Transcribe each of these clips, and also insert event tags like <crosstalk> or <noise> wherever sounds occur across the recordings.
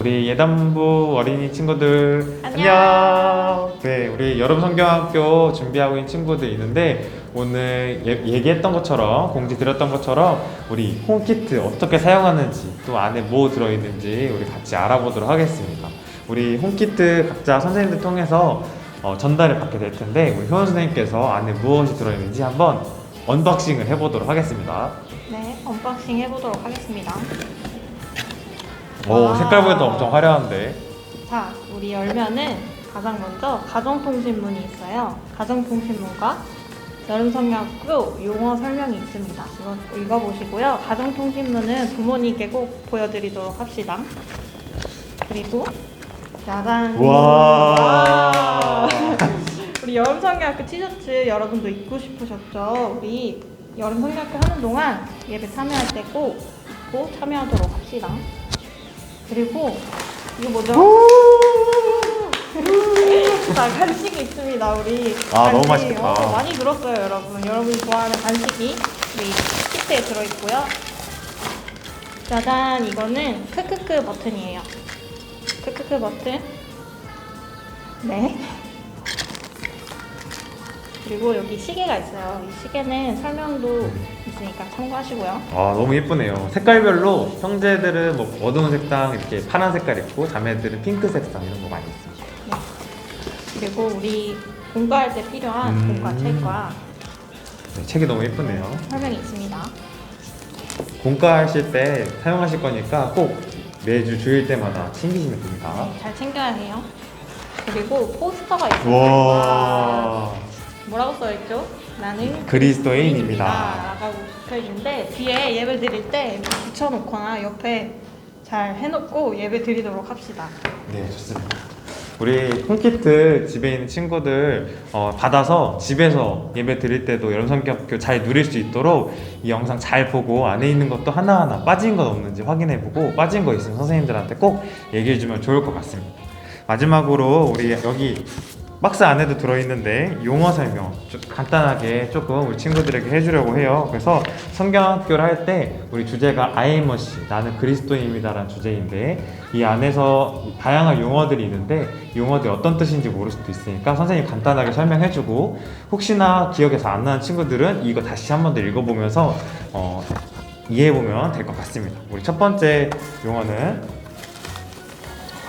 우리 예단부 어린이 친구들 안녕. 네, 우리 여름 성경학교 준비하고 있는 친구들 있는데 오늘 예, 얘기했던 것처럼 공지 드렸던 것처럼 우리 홈키트 어떻게 사용하는지 또 안에 뭐 들어있는지 우리 같이 알아보도록 하겠습니다. 우리 홈키트 각자 선생님들 통해서 어, 전달을 받게 될 텐데 우리 효원 선생님께서 안에 무엇이 들어있는지 한번 언박싱을 해보도록 하겠습니다. 네, 언박싱 해보도록 하겠습니다. 오 와. 색깔 보니까 엄청 화려한데. 자, 우리 열면은 가장 먼저 가정통신문이 있어요. 가정통신문과 여름성경학교 용어 설명이 있습니다. 이거 읽어보시고요. 가정통신문은 부모님께 꼭 보여드리도록 합시다. 그리고 짜잔! 와. <laughs> 우리 여름성경학교 티셔츠 여러분도 입고 싶으셨죠? 우리 여름성경학교 하는 동안 예배 참여할 때 꼭 입고 참여하도록 합시다. 그리고 이거 뭐죠? 자 <laughs> 간식이 있습니다 우리. 아, 너무 맛있겠다. 어, 많이 들었어요 여러분. 여러분이 좋아하는 간식이 우리 키트에 들어있고요. 짜잔 이거는 크크크 버튼이에요. 크크크 버튼. 네 그리고 여기 시계가 있어요 이 시계는 설명도 있으니까 참고하시고요 아 너무 예쁘네요. 색깔별로 형제들은 뭐 어두운 색상 이렇게 파란 색깔 있고 자매들은 핑크 색상 이런 거 많이 있습니다. 그리고 우리 공부할 때 필요한 음. 공과 책과 네, 책이 너무 예쁘네요. 설명이 있습니다. 공과하실 때 사용하실 거니까 꼭 매주 주일 때마다 챙기시면 됩니다. 잘 챙겨야 해요. 그리고 포스터가 있습니다. 와 뭐라고 써있죠? 나는 그리스도인입니다. 라고 적혀있는데 뒤에 예배 드릴 때 붙여놓거나 옆에 잘 해놓고 예배 드리도록 합시다. 네 좋습니다. 우리 홈키트 집에 있는 친구들 어, 받아서 집에서 예배 드릴 때도 여름성경학교 잘 누릴 수 있도록 이 영상 잘 보고 안에 있는 것도 하나하나 빠진 것 없는지 확인해보고 빠진 거 있으면 선생님들한테 꼭 얘기해주면 좋을 것 같습니다. 마지막으로 우리 여기 박스 안에도 들어있는데 용어 설명 좀 간단하게 조금 우리 친구들에게 해주려고 해요. 그래서 성경학교를 할 때 우리 주제가 아이머시 나는 그리스도인입니다라는 주제인데 이 안에서 다양한 용어들이 있는데 용어들이 어떤 뜻인지 모를 수도 있으니까 선생님 간단하게 설명해주고 혹시나 기억에서 안 나는 친구들은 이거 다시 한 번 더 읽어보면서 어, 이해해보면 될 것 같습니다. 우리 첫 번째 용어는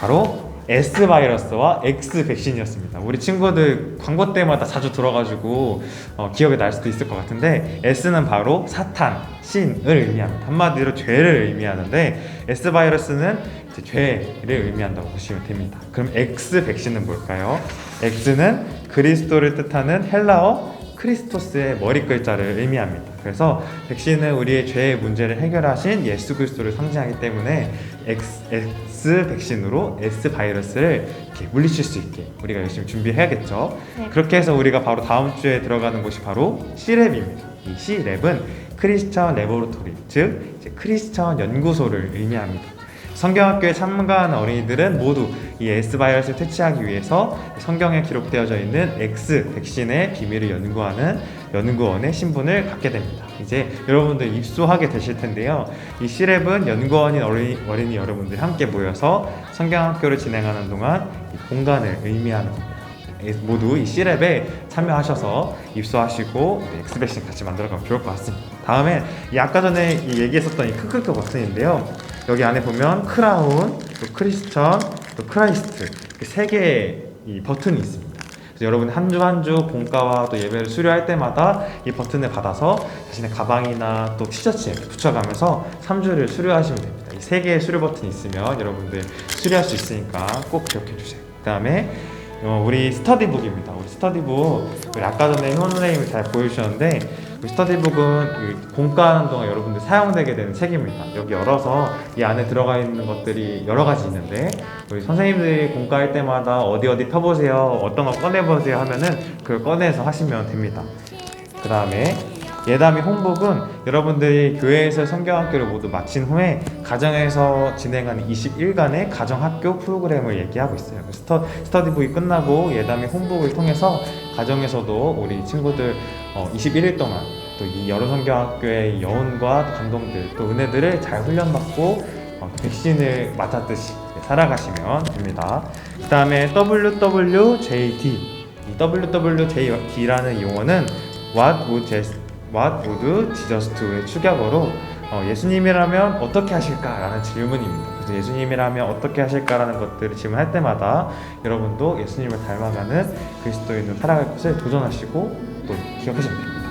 바로 S 바이러스와 X 백신이었습니다. 우리 친구들 광고 때마다 자주 들어가지고 어, 기억에 날 수도 있을 것 같은데 S는 바로 사탄, 신을 의미합니다. 한마디로 죄를 의미하는데 S 바이러스는 죄를 의미한다고 보시면 됩니다. 그럼 X 백신은 뭘까요? X는 그리스도를 뜻하는 헬라어 크리스토스의 머리 글자를 의미합니다. 그래서 백신은 우리의 죄의 문제를 해결하신 예수 그리스도를 상징하기 때문에 X, X 백신으로 S 바이러스를 이렇게 물리칠 수 있게 우리가 열심히 준비해야겠죠. 네. 그렇게 해서 우리가 바로 다음 주에 들어가는 곳이 바로 C랩입니다. 이 C랩은 크리스천 레보레토리, 즉 이제 크리스천 연구소를 의미합니다. 성경학교에 참가하는 어린이들은 모두 이 S 바이러스를 퇴치하기 위해서 성경에 기록되어져 있는 X 백신의 비밀을 연구하는 연구원의 신분을 갖게 됩니다. 이제 여러분들 입소하게 되실 텐데요. 이 C랩은 연구원인 어린이, 어린이 여러분들이 함께 모여서 성경학교를 진행하는 동안 이 공간을 의미하는 겁니다. 이- 모두 이 C랩에 참여하셔서 입소하시고 네, X 백신 같이 만들어가면 좋을 것 같습니다. 다음에 이 아까 전에 이 얘기했었던 이 크크크 버튼인데요. 여기 안에 보면 크라운, 또 크리스천, 또 크라이스트 세 개의 이 버튼이 있습니다. 여러분 한 주 한주 본가와 또 예배를 수료할 때마다 이 버튼을 받아서 자신의 가방이나 또 티셔츠에 붙여가면서 3주를 수료하시면 됩니다. 이 세 개의 수료 버튼이 있으면 여러분들 수료할 수 있으니까 꼭 기억해 주세요. 그 다음에 어, 우리 스터디북입니다. 우리 스터디북 우리 아까 전에 효원 선생님이 잘 보여주셨는데 스터디북은 이 공과하는 동안 여러분들 사용되게 되는 책입니다. 여기 열어서 이 안에 들어가 있는 것들이 여러 가지 있는데 우리 선생님들이 공과할 때마다 어디 어디 펴보세요, 어떤 거 꺼내보세요 하면은 그걸 꺼내서 하시면 됩니다. 그 다음에 예담이 홍복은 여러분들이 교회에서 성경학교를 모두 마친 후에 가정에서 진행하는 21간의 가정학교 프로그램을 얘기하고 있어요. 그 스터, 스터디북이 끝나고 예담이 홍복을 통해서 가정에서도 우리 친구들 어, 21일 동안 또 이 여러 성경학교의 여운과 감동들 또 은혜들을 잘 훈련받고 어, 그 백신을 맞았듯이 살아가시면 됩니다. 그 다음에 WWJD 이 WWJD라는 용어는 What would Jesus, What would Jesus do의 축약어로 어, 예수님이라면 어떻게 하실까라는 질문입니다. 그래서 예수님이라면 어떻게 하실까라는 것들을 질문할 때마다 여러분도 예수님을 닮아가는 그리스도인으로 살아갈 것을 도전하시고 또 기억하시면 됩니다.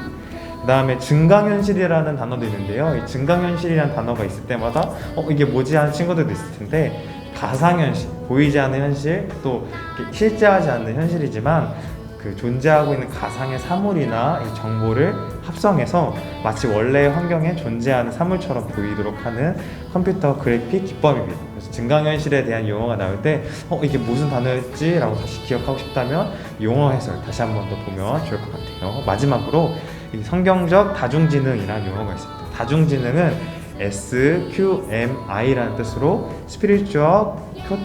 그 다음에 증강현실이라는 단어도 있는데요. 이 증강현실이라는 단어가 있을 때마다 어 이게 뭐지 하는 친구들도 있을 텐데 가상현실, 보이지 않는 현실, 또 실제하지 않는 현실이지만 그 존재하고 있는 가상의 사물이나 이 정보를 합성해서 마치 원래 환경에 존재하는 사물처럼 보이도록 하는 컴퓨터 그래픽 기법입니다. 그래서 증강현실에 대한 용어가 나올 때, 어, 이게 무슨 단어였지? 라고 다시 기억하고 싶다면 용어 해설 다시 한 번 더 보면 좋을 것 같아요. 마지막으로 이 성경적 다중지능이라는 용어가 있습니다. 다중지능은 SQMI라는 뜻으로 Spiritual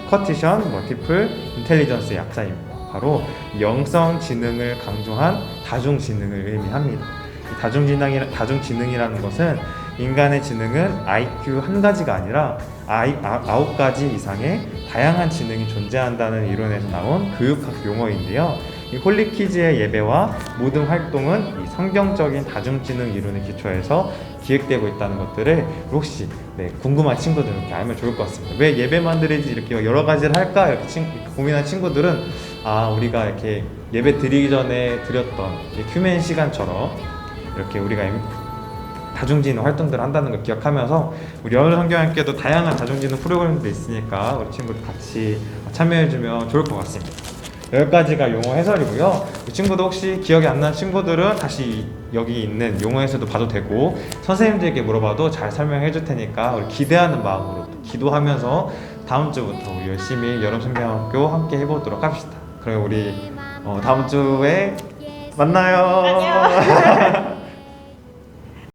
Quotient Multiple Intelligence의 약자입니다. 바로 영성 지능을 강조한 다중 지능을 의미합니다. 이 다중 지능이 다중 지능이라는 것은 인간의 지능은 IQ 한 가지가 아니라 아이, 아, 아홉 가지 이상의 다양한 지능이 존재한다는 이론에서 나온 교육학 용어인데요. 이 홀리키즈의 예배와 모든 활동은 이 성경적인 다중지능 이론에 기초해서 기획되고 있다는 것들을 혹시 네, 궁금한 친구들은 이렇게 알면 좋을 것 같습니다. 왜 예배만 드리지 이렇게 여러 가지를 할까 이렇게 친- 고민한 친구들은 아 우리가 이렇게 예배 드리기 전에 드렸던 이 휴면 시간처럼 이렇게 우리가 임- 다중지능 활동들을 한다는 걸 기억하면서 우리 여러 성경학교도 다양한 다중지능 프로그램도 있으니까 우리 친구들 같이 참여해주면 좋을 것 같습니다. 여기까지가 용어 해설이고요. 이 친구도 혹시 기억이 안 나는 친구들은 다시 여기 있는 용어 해설도 봐도 되고 선생님들에게 물어봐도 잘 설명해 줄 테니까 우리 기대하는 마음으로 또 기도하면서 다음 주부터 우리 열심히 여름 성경학교 함께 해보도록 합시다. 그럼 우리 어, 다음 주에 만나요. 안녕. <laughs>